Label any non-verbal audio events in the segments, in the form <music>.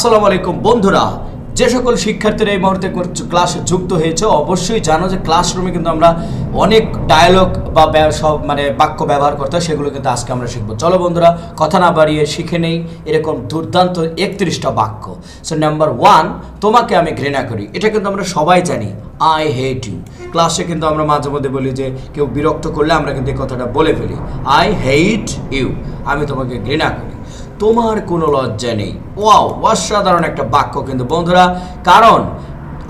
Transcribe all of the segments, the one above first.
আসসালামু আলাইকুম, বন্ধুরা। যে সকল শিক্ষার্থীরা এই মুহূর্তে ক্লাসে যুক্ত হয়েছে, অবশ্যই জানো যে ক্লাসরুমে কিন্তু আমরা অনেক ডায়ালগ বা সব মানে বাক্য ব্যবহার করতে হয়, সেগুলো কিন্তু আজকে আমরা শিখব। চলো বন্ধুরা, কথা না বাড়িয়ে শিখে নেই এরকম দুর্দান্ত একত্রিশটা বাক্য। সো নাম্বার ওয়ান তোমাকে আমি ঘৃণা করি। এটা কিন্তু আমরা সবাই জানি। আই হেট ইউ ক্লাসে কিন্তু আমরা মাঝে মধ্যে বলি যে, কেউ বিরক্ত করলে আমরা কিন্তু এই কথাটা বলে ফেলি। আই হেট ইউ আমি তোমাকে ঘৃণা করি। তোমার কোনো লজ্জা নেই। ওয়াও, অসাধারণ একটা বাক্য কিন্তু বন্ধুরা। কারণ,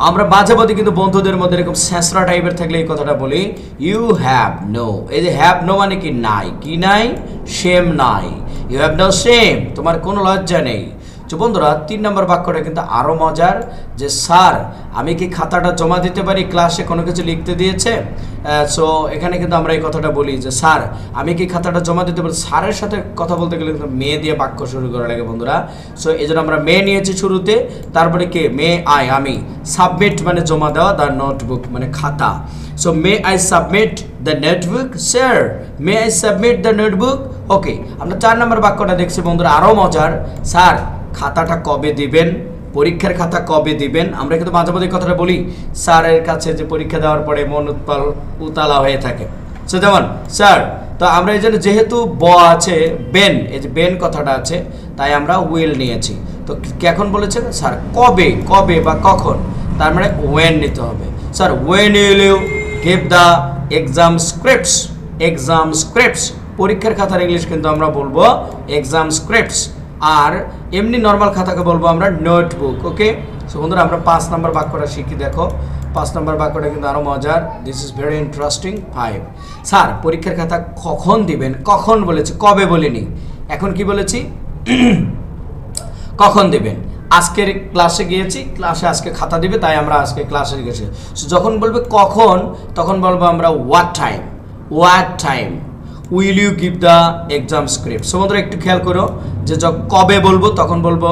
আমরা মাঝে মধ্যে কিন্তু বন্ধুদের মধ্যে এরকম স্যাঁসরা টাইপের থাকলে এই কথাটা বলি ইউ হ্যাভ নো এই যে হ্যাভ নো মানে কি নাই? কি নাই? সেম নাই। ইউ হ্যাভ নো সেম তোমার কোনো লজ্জা নেই। তো বন্ধুরা, তিন নম্বর বাক্যটা কিন্তু আরও মজার যে, স্যার, আমি কি খাতাটা জমা দিতে পারি? ক্লাসে কোনো কিছু লিখতে দিয়েছে? সো এখানে কিন্তু আমরা এই কথাটা বলি যে, স্যার, আমি কি খাতাটা জমা দিতে পারি? স্যারের সাথে কথা বলতে গেলে কিন্তু মেয়ে দিয়ে বাক্য শুরু করা লাগে বন্ধুরা। সো এই জন্য আমরা মেয়ে নিয়েছি শুরুতে, তারপরে কে? মে আই আমি। সাবমিট মানে জমা দেওয়া দ্য নোটবুক মানে খাতা। So may I submit the notebook sir may I submit the notebook okay আমরা চার নম্বর বাক্যটা দেখছি বন্ধুরা আরও মজার। স্যার খাতাটা কবে দিবেন? পরীক্ষার খাতা কবে দিবেন? আমরা কিন্তু মাঝে মাঝে কথাটা বলি, স্যারের কাছে যে পরীক্ষা দেওয়ার পরে মন উৎপাল, উতালা হয়ে থাকে। সো যেমন, স্যার, তো আমরা এই জন্য যেহেতু ব আছে, বেন, এই যে বেন কথাটা আছে, তাই আমরা উইল নিয়েছি। তো এখন বলেছেন? স্যার, কবে কবে বা কখন? তার মানে ওয়েন নিতে হবে। Sir when will you give the exam scripts exam scripts পরীক্ষার খাতার ইংলিশ কিন্তু আমরা বলব এক্সাম স্ক্রিপ্টস আর এমনি নর্মাল খাতাকে বলব আমরা নোটবুক ওকে সো বন্ধুরা, আমরা পাঁচ নাম্বার বাক্যটা শিখি, দেখো। পাঁচ নাম্বার বাক্যটা কিন্তু আরও মজার। This is very interesting five sir পরীক্ষার খাতা কখন দিবেন? কখন বলেছি? কবে বলিনি? এখন কি বলেছি? <clears throat> কখন দেবেন? আজকের ক্লাসে গিয়েছি ক্লাসে আজকে খাতা দিবে, তাই আমরা আজকে ক্লাসে গেছি। সো যখন বলবে কখন, তখন বলব আমরা what time what time will you give the exam script so বন্ধুরা, একটু খেয়াল করো। যে কবে বলব, তখন বলব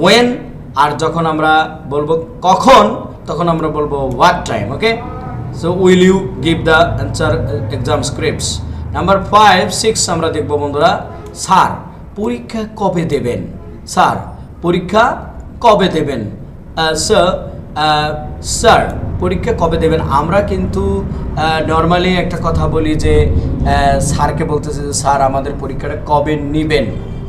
ওয়েন আর যখন আমরা বলব কখন, তখন আমরা বলব what time okay so will you give the answer exam scripts number five six আমরা দেখব বন্ধুরা স্যার পরীক্ষা কবে দেবেন? স্যার পরীক্ষা কবে দেবেন? স্যার স্যার পরীক্ষা কবে দেবেন? আমরা কিন্তু নর্মালি একটা কথা বলি যে স্যারকে বলতেছে যে, স্যার, আমাদের পরীক্ষাটা কবে নেবেন?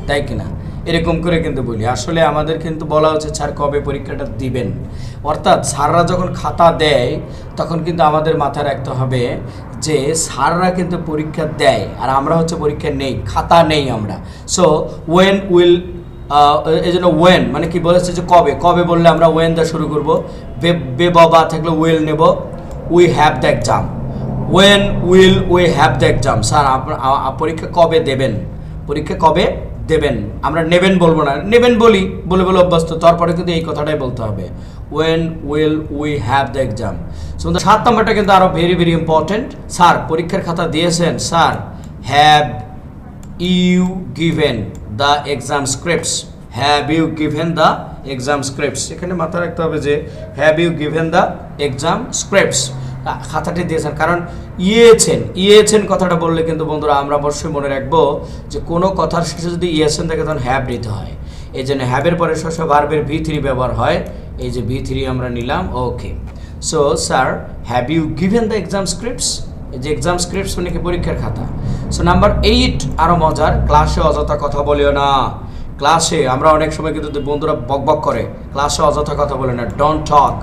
তাই কিনা এরকম করে কিন্তু বলি। আসলে আমাদের কিন্তু বলা হচ্ছে, স্যার, কবে পরীক্ষাটা দিবেন? অর্থাৎ স্যাররা যখন খাতা দেয়, তখন কিন্তু আমাদের মাথায় রাখতে হবে যে, স্যাররা কিন্তু পরীক্ষা দেয়, আর আমরা হচ্ছে পরীক্ষা নেই, খাতা নেই আমরা। সো ওয়েন উইল এই জন্য ওয়েন মানে কি বলেছে যে কবে? কবে বললে আমরা ওয়েন দা শুরু করব? বে বে বাবা থাকলে উইল নেব। We have the exam when will we have the exam sir পরীক্ষা কবে দেবেন? পরীক্ষা কবে দেবেন? আমরা নেবেন বলব না। নেবেন বলি, বলে বলে অভ্যস্ত। তারপরে কিন্তু এই কথাটাই বলতে হবে। When will we have the exam সুন্দর। সাত নম্বরটা কিন্তু আরও ভেরি ভেরি ইম্পর্টেন্ট স্যার, পরীক্ষার খাতা দিয়েছেন। Sir have you given the exam scripts have you given the exam scripts এখানে মাথায় রাখতে হবে যে have you given the exam scripts খাতাটি দিয়েছেন কারণ ইয়েছেন ইয়েছেন কথাটা বললে কিন্তু বন্ধুরা আমরা অবশ্যই মনে রাখব যে, কোনো কথার শেষে যদি ইয়েছেন থাকে, তখন হ্যাভ নিতে হয়। এই জন্য হ্যাভের পরে শস্য ভার্বের ভি থ্রি ব্যবহার হয়। এই যে ভি থ্রি আমরা নিলাম okay so sir have you given the exam scripts এই যে এক্সাম স্ক্রিপ্টস মানে কি পরীক্ষার খাতা? সো নাম্বার এইট আরও মজার ক্লাসে অযথা কথা বলিও না। ক্লাসে আমরা অনেক সময় কিন্তু বন্ধুরা বক বক করে ক্লাসে অযথা কথা বলে না don't talk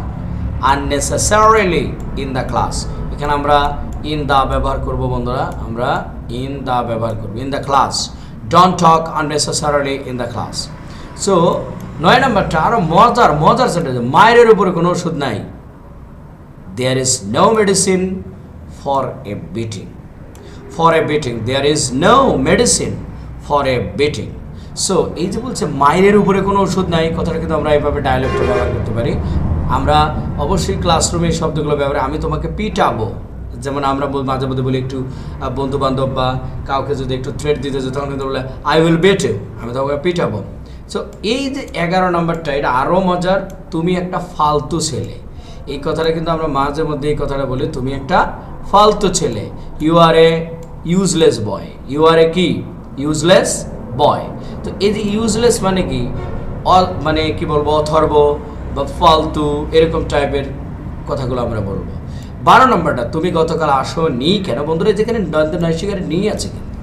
unnecessarily in the class এখানে আমরা ইন দা ব্যবহার করব বন্ধুরা, আমরা ইন দা ব্যবহার করব in the class don't talk unnecessarily in the class so নয় নম্বরটা আরও মজার মজার সেটা মায়ের উপরে কোনো ওষুধ নাই। There is no medicine for a beating for a beating there is no medicine for a beating so এই যে বলছে মায়ের উপরে কোনো ওষুধ নাই, কথাটা কিন্তু আমরা এইভাবে ডায়ালগটা ব্যবহার করতে পারি। আমরা অবশ্যই ক্লাসরুমে এই শব্দগুলো ব্যবহার আমি তোমাকে পিটাবো। যেমন আমরা মাঝে মধ্যে বলি একটু বন্ধু বান্ধব বা কাউকে যদি একটু থ্রেট দিতে যাই, তখন কিন্তু বলে আই উইল বেট আমি তোমাকে পিটাবো। সো এই যে এগারো নম্বরটা, এটা আরও মজার, তুমি একটা ফালতু ছেলে। এই কথাটা কিন্তু আমরা মাঝে মধ্যে এই কথাটা বলি, তুমি একটা ফালতু ছেলে। You are a useless boy you are a কি ইউজলেস বয় তো এই যে ইউজলেস মানে কি? মানে কি বলব? অথর্ব বা ফালতু এরকম টাইপের কথাগুলো আমরা বলব। বারো নম্বরটা, তুমি গতকাল আসো নি কেন? বন্ধুরা যেখানে নৈশিকারে নি আছে কিন্তু।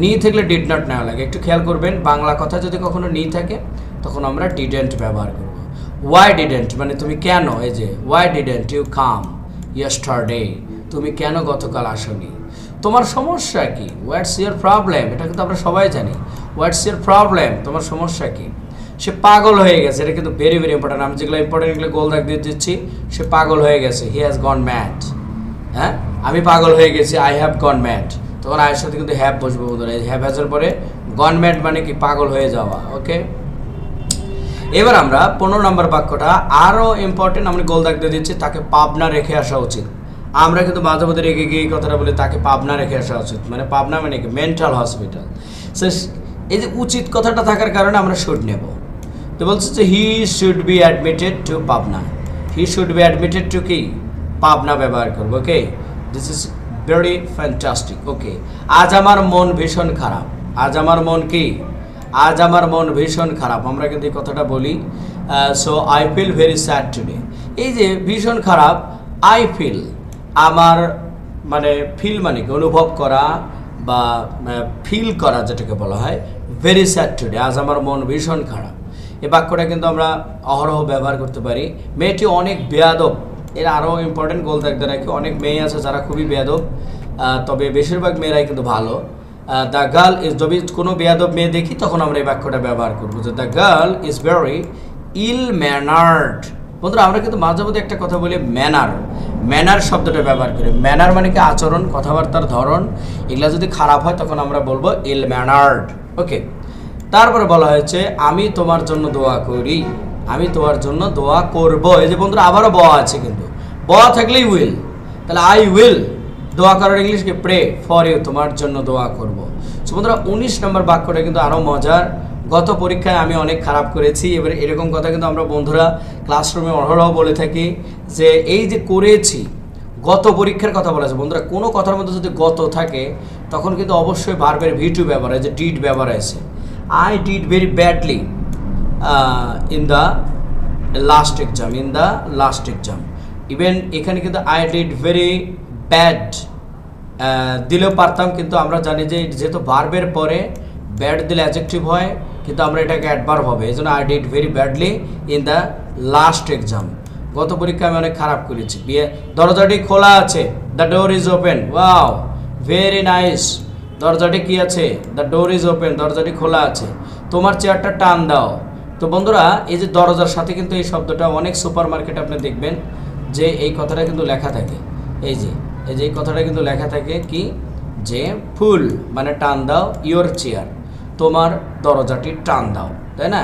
নি থাকলে ডিড নট নেওয়া লাগে। একটু খেয়াল করবেন, বাংলা কথা যদি কখনো নি থাকে, তখন আমরা ডিডেন্ট ব্যবহার করব। ওয়াই ডিডেন্ট মানে তুমি কেন? এই যে why didn't you come yesterday তুমি কেন গতকাল আসোনি? তোমার সমস্যা কি? হোয়াটস ইয়ার প্রবলেম এটা কিন্তু আমরা সবাই জানি। হোয়াটস ইয়ার প্রবলেম তোমার সমস্যা কি? সে পাগল হয়ে গেছে। এটা কিন্তু ভেরি ভেরি ইম্পর্টেন্ট আমি যেগুলো ইম্পর্টেন্ট এগুলো গোল দাগ দিয়ে দিচ্ছি, সে পাগল হয়ে গেছে। হি হ্যাজ গন ম্যাট হ্যাঁ? আমি পাগল হয়ে গেছি। আই হ্যাভ গন ম্যাট তখন আয়ের সাথে কিন্তু হ্যাভ বসবে বন্ধুরা। হ্যাভ হ্যাজের পরে গন ম্যাট মানে কি? পাগল হয়ে যাওয়া। ওকে এবার আমরা পনেরো নম্বর বাক্যটা আরও ইম্পর্টেন্ট আমরা গোল দাগ দিয়ে দিচ্ছি। তাকে পাবনা রেখে আসা উচিত। আমরা কিন্তু মাঝে মধ্যে রেখে গিয়ে এই কথাটা বলি, তাকে পাবনা রেখে আসা উচিত। মানে পাবনা মানে কি? মেন্টাল হসপিটাল সে এই যে উচিত কথাটা থাকার কারণে আমরা শুড নেব। তো বলছে যে he should be admitted to Pabna. He should be admitted to কি? পাবনা ব্যবহার করব okay this is very fantastic okay আজ আমার মন ভীষণ খারাপ। আজ আমার মন কি? আজ আমার মন ভীষণ খারাপ। আমরা কিন্তু এই কথাটা বলি so I feel very sad today এই যে ভীষণ খারাপ আই ফিল আমার মানে ফিল মানে কি? অনুভব করা বা ফিল করা যেটাকে বলা হয় ভেরি স্যাড টুডে আজ আমার মন ভীষণ খারাপ। এই বাক্যটা কিন্তু আমরা অহরহ ব্যবহার করতে পারি। মেয়েটি অনেক বেয়াদব। এর আরও ইম্পর্টেন্ট গোল থাকতে রাখি অনেক মেয়ে আছে যারা খুবই বেয়াদব। তবে বেশিরভাগ মেয়েরাই কিন্তু ভালো। দ্য গার্ল ইজ যদি কোনো বেয়াদব মেয়ে দেখি, তখন আমরা এই বাক্যটা ব্যবহার করব যে the girl is very ill mannered বন্ধুরা, আমরা কিন্তু মাঝে মধ্যে একটা কথা বলি ম্যানার ম্যানার শব্দটা ব্যবহার করি। ম্যানার মানে কি? আচরণ, কথাবার্তার ধরন। এগুলা যদি খারাপ হয়, তখন আমরা বলব ইল ম্যানার্ড ওকে তারপরে বলা হয়েছে, আমি তোমার জন্য দোয়া করি। আমি তোমার জন্য দোয়া করব। এই যে বন্ধুরা, আবারও ব আছে কিন্তু। ব থাকলেই উইল তাহলে আই উইল দোয়া করার ইংলিশকে প্রে ফর ইউ তোমার জন্য দোয়া করব। সো বন্ধুরা, উনিশ নম্বর বাক্যটা কিন্তু আরও মজার। গত পরীক্ষায় আমি অনেক খারাপ করেছি, এবার এরকম কথা কিন্তু আমরা বন্ধুরা ক্লাসরুমে অহরহ বলে থাকি যে এই যে করেছি, গত পরীক্ষার কথা বলা আছে। বন্ধুরা, কোনো কথার মধ্যে যদি গত থাকে, তখন কিন্তু অবশ্যই বারবার ভিটু ব্যবহার হয় যে ডিড ব্যবহার আছে I did very badly in the last exam in the last exam even এখানে কিন্তু আই ডিড ভেরি ব্যাড দিলেও পারতাম, কিন্তু আমরা জানি যে যেহেতু বার্বের পরে ব্যাড দিলে অ্যাজেক্টিভ হয় কিন্তু আমরা এটাকে অ্যাডভার্ব হবে। এই জন্য I did very badly in the last exam গত পরীক্ষা আমি অনেক খারাপ করেছি। বিয়ে, দরজাটি খোলা আছে। The door is open wow very nice দরজাটি কি আছে? দ্য ডোর ইজ ওপেন দরজাটি খোলা আছে। তোমার চেয়ারটা টান দাও। তো বন্ধুরা, এই যে দরজার সাথে কিন্তু এই শব্দটা অনেক সুপার মার্কেটে আপনি দেখবেন যে এই কথাটা কিন্তু লেখা থাকে। এই যে এই যে এই কথাটা কিন্তু লেখা থাকে কি? যে ফুল মানে টান দাও ইয়োর চেয়ার তোমার দরজাটি টান দাও, তাই না?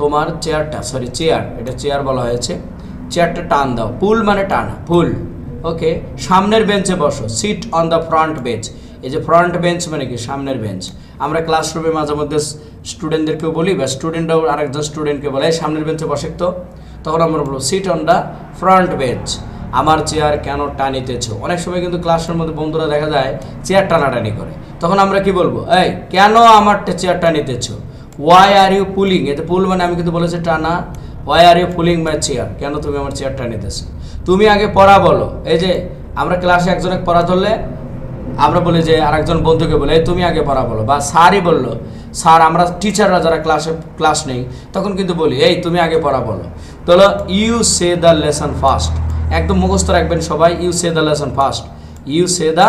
তোমার চেয়ারটা সরি চেয়ার এটা চেয়ার বলা হয়েছে। চেয়ারটা টান দাও পুল মানে টানা ফুল ওকে সামনের বেঞ্চে বসো sit on the front bench এই যে ফ্রন্ট বেঞ্চ মানে কি? সামনের বেঞ্চ আমরা ক্লাসরুমে মাঝে মধ্যে স্টুডেন্টদেরকেও বলি, বা স্টুডেন্টরাও আরেকজন স্টুডেন্টকে বলে সামনের বেঞ্চে বসে তো। তখন আমরা বলব sit on the front bench আমার চেয়ার কেন টানিতেছ? অনেক সময় কিন্তু ক্লাসের মধ্যে বন্ধুরা দেখা যায় চেয়ার টানাটানি করে। তখন আমরা কি বলব? এই, কেন আমার চেয়ার টানিতেছ? ওয়াই আর ইউ পুলিং এতে পুল মানে আমি কিন্তু বলেছি টানা। Why are you pulling my chair কেন তুমি আমার চেয়ার টানিতেছো? তুমি আগে পড়া বলো। এই যে, আমরা ক্লাসে একজনে পড়া ধরলে, আমরা বলি যে আরেকজন বন্ধুকে বলে, "এই, তুমি আগে পড়া বলো। বা স্যারই বলল, স্যার, আমরা টিচাররা যারা ক্লাসে ক্লাস নেই, তখন কিন্তু বলি, এই, তুমি আগে পড়া বলো। তো হলো you say the lesson first একদম মুখস্থ রাখবেন সবাই you say the lesson first you say the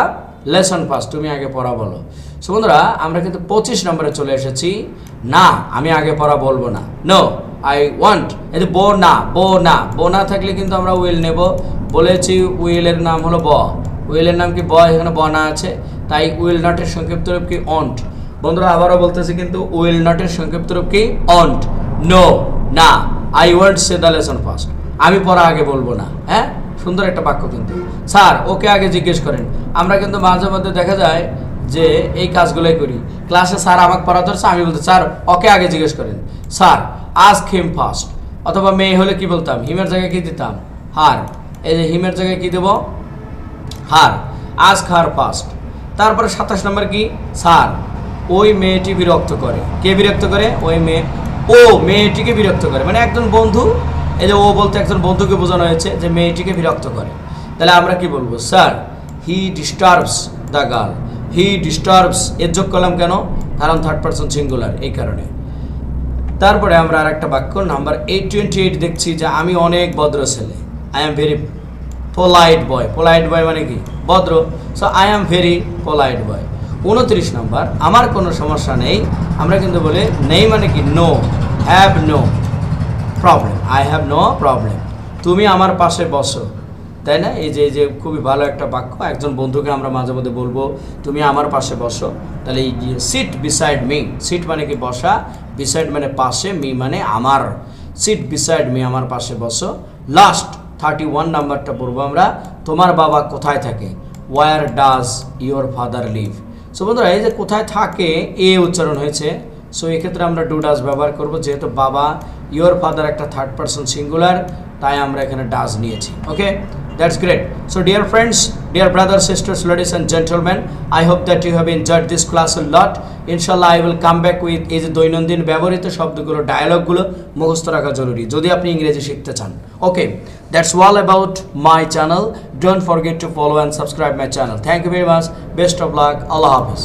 lesson first তুমি আগে পড়া বলো। সো বন্ধুরা, আমরা কিন্তু পঁচিশ নম্বরে চলে এসেছি। না, আমি আগে পড়া বলব না। নো আই ওয়ান্ট এই বো না বো না। বো না থাকলে কিন্তু আমরা উইল নেব। বলেছি উইলের নাম হলো ব। উইলের নাম কি ব? এখানে ব না আছে। তাই উইল নটের সংক্ষিপ্ত রূপ কি অন্ট বন্ধুরা, আবারও বলতেছি কিন্তু উইল নটের সংক্ষিপ্ত রূপ কি অন্ট নো। না I want say the lesson first আমি পড়া আগে বলব না। হ্যাঁ? সুন্দর একটা বাক্য কিন্তু। স্যার, ওকে আগে জিজ্ঞেস করেন। আমরা কিন্তু মাঝে মধ্যে দেখা যায় যে এই কাজগুলোই করি। ক্লাসে স্যার আমাকে পড়া ধরছে আমি বলতে, স্যার, ওকে আগে জিজ্ঞেস করেন। স্যার আজ হিম ফার্স্ট অথবা মেয়ে হলে কি বলতাম? হিমের জায়গায় কি দিতাম? হার। এই যে হিমের জায়গায় কি দেবো? হার। আজ খার ফার্স্ট তারপরে সাতাশ নম্বর কি? স্যার, ওই মেয়েটি বিরক্ত করে। কে বিরক্ত করে? ওই মেয়ে, ও মেয়েটিকে বিরক্ত করে। মানে একজন বন্ধু এই যে ও বলতে একজন বন্ধুকে বোঝানো হয়েছে যে মেয়েটিকে বিরক্ত করে। তাহলে আমরা কি বলব? Sir he disturbs the girl he disturbs এর যোগ করলাম কেন? কারণ থার্ড পার্সন সিঙ্গুলার এই কারণে। তারপরে আমরা আর একটা বাক্য নাম্বার এইট টোয়েন্টি এইট দেখছি যে আমি অনেক ভদ্র ছেলে। I am very polite boy polite boy মানে কি? ভদ্র। So I am very polite boy উনত্রিশ নম্বর আমার কোনো সমস্যা নেই। আমরা কিন্তু বলি, নেই মানে কি? No have no problem I have no problem তুমি আমার পাশে বসো। তাই না? এই যে এই যে খুবই ভালো একটা বাক্য। একজন বন্ধুকে আমরা মাঝে মধ্যে বলব, তুমি আমার পাশে বসো। তাহলে এই সিট বিসাইড মি সিট মানে কি বসা? বিসাইড মানে পাশে মি মানে আমার। সিট বিসাইড মি আমার পাশে বসো। লাস্ট থার্টি ওয়ান নাম্বারটা পড়ব আমরা। তোমার বাবা কোথায় থাকে? Where does your father live so বন্ধুরা, এই যে কোথায় থাকে, এ উচ্চারণ হয়েছে। সো এক্ষেত্রে আমরা ডু ডাজ ব্যবহার করব, যেহেতু বাবা ইওর ফাদার একটা থার্ড পার্সন সিঙ্গুলার তাই আমরা এখানে ডাজ নিয়েছি okay that's great so dear friends dear brother sisters ladies and gentleman I hope that you have enjoyed this class lot ইনশাল্লাহ I will come back with এই যে দৈনন্দিন ব্যবহৃত শব্দগুলো ডায়ালগগুলো মুখস্থ রাখা জরুরি, যদি আপনি ইংরেজি শিখতে চান okay that's all about my channel don't forget to follow and subscribe my channel thank you very much best of luck Allah Hafiz